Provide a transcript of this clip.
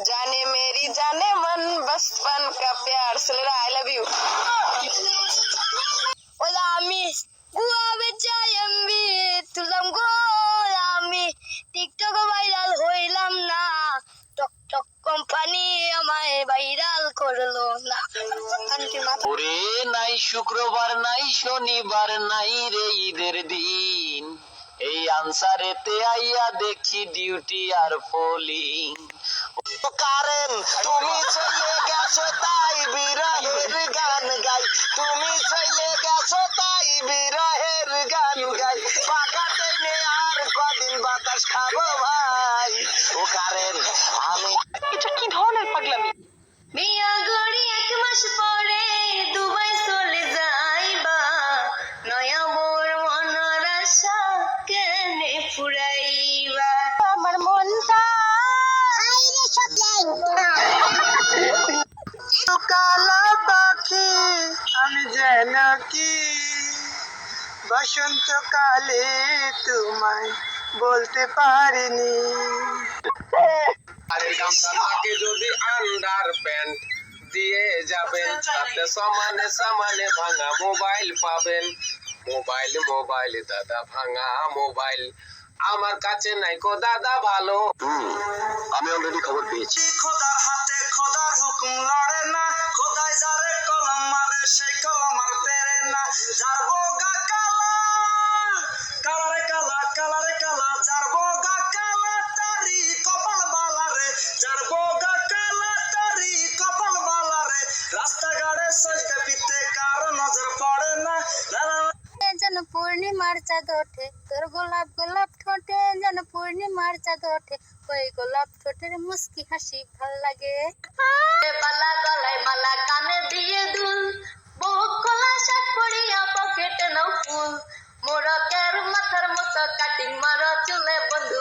जाने मेरी जाने मन बचपन का प्यार सलरा आई लव यू ওলা আমি গুয়া বেচাই এমবি তুললাম গো আমি টিকটক ভাইরাল হইলাম না টক টক কোম্পানি আমায় ভাইরাল করলো না আন্টি মাথা ওরে নাই শুক্রবার নাই শনিবার নাই রে ঈদের দিন এই আনসারেতে আইয়া দেখি ডিউটি আর পোলিং কারেন, তুমি চলে গেছো তাই বিরহের গান গাই। তুমি চলে গেছো তাই বিরহের গান গাই। পাকা নে আর কদিন বাতাস খাব ভাই। ও কারেন, আমি এটা কি ধরনের পাগলামি? যেন কি বসন্তকালে তোমায় বলতে পারিনি। আরে যদি আন্ডার প্যান্ট দিয়ে যাবেন তাতে সমানে সমানে ভাঙা মোবাইল পাবেন। মোবাইল মোবাইল দাদা ভাঙা মোবাইল আমার কাছে নাই কো দাদা ভালো। আমি অলরেডি খবর পেয়েছি। খোদার হাতে খোদার হুকুম না যার বোগা কালা কালারে কালা কালারে কালা যার বোগা কালা তারি কপাল বালা রে। যার কালা তারি কপাল বালা রাস্তাঘাটে চলতে ফিরতে কারও নজর পড়ে না। লা লা লা। যেন পূর্ণিমার চাঁদ ওঠে তোর গোলাপ গোলাপ ঠোঁটে যেন পূর্ণিমার চাঁদ ওঠে। ওই গোলাপ ঠোঁটের মুস্কি হাসি ভালো লাগে। বালা গলায় মোর কেরু মাথার মতো কাটিং মারো চুলে বন্ধু।